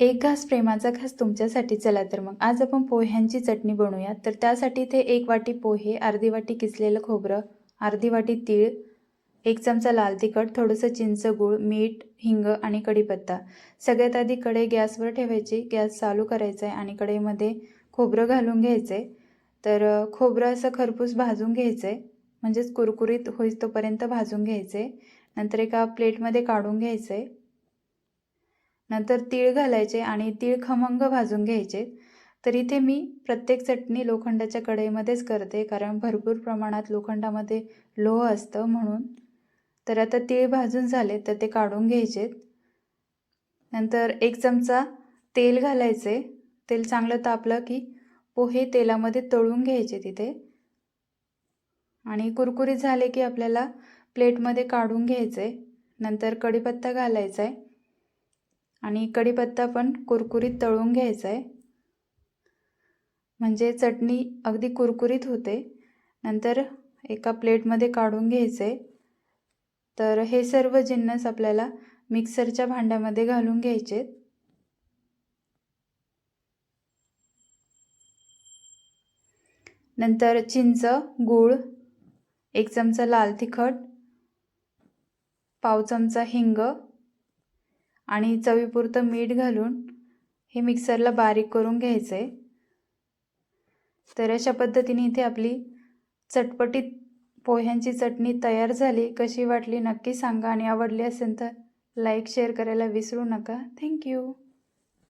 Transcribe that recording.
एक घास प्रेमाचा घास तुमच्यासाठी चला तर मग. आज आपण पोह्यांची चटणी बनवूया. तर त्यासाठी इथे एक वाटी पोहे अर्धी वाटी किसलेलं खोबरं अर्धी वाटी तीळ एक चमचा लाल तिखट थोडंसं चिंच गूळ मीठ हिंग आणि कढीपत्ता. सगळ्यात आधी कढई गॅसवर ठेवायची. गॅस चालू करायचा आहे आणि कढईमध्ये खोबरं घालून घ्यायचं आहे तर खोबरं असं खरपूस भाजून घ्यायचं आहे म्हणजेच कुरकुरीत होईस्तोपर्यंत भाजून घ्यायचं आहे नंतर एका प्लेटमध्ये काढून घ्यायचं आहे नंतर तीळ घालायचे आणि तीळ खमंग भाजून घ्यायचे. तर इथे मी प्रत्येक चटणी लोखंडाच्या कढईमध्येच करते कारण भरपूर प्रमाणात लोखंडामध्ये लोह असतं म्हणून. तर आता तीळ भाजून झाले तर ते काढून घ्यायचे. नंतर एक चमचा तेल घालायचे. तेल चांगलं तापलं की पोहे तेलामध्ये तळून घ्यायचे तिथे. आणि कुरकुरीत झाले की आपल्याला प्लेटमध्ये काढून घ्यायचे. नंतर कढीपत्ता घालायचा आहे. आणि कढीपत्ता पण कुरकुरीत तळून घ्यायचा आहे म्हणजे चटणी अगदी कुरकुरीत होते. नंतर एका प्लेटमध्ये काढून घ्यायचे तर हे सर्व जिन्नस आपल्याला मिक्सरच्या भांड्यामध्ये घालून घ्यायचे नंतर चिंच गूळ एक चमचा लाल तिखट पाव चमचा हिंग आणि चवीपुरतं मीठ घालून हे मिक्सरला बारीक करून घ्यायचं. आहे तर अशा पद्धतीने इथे आपली चटपटीत पोह्यांची चटणी तयार झाली. कशी वाटली नक्की सांगा आणि आवडली असेल तर लाईक शेअर करायला विसरू नका. थँक्यू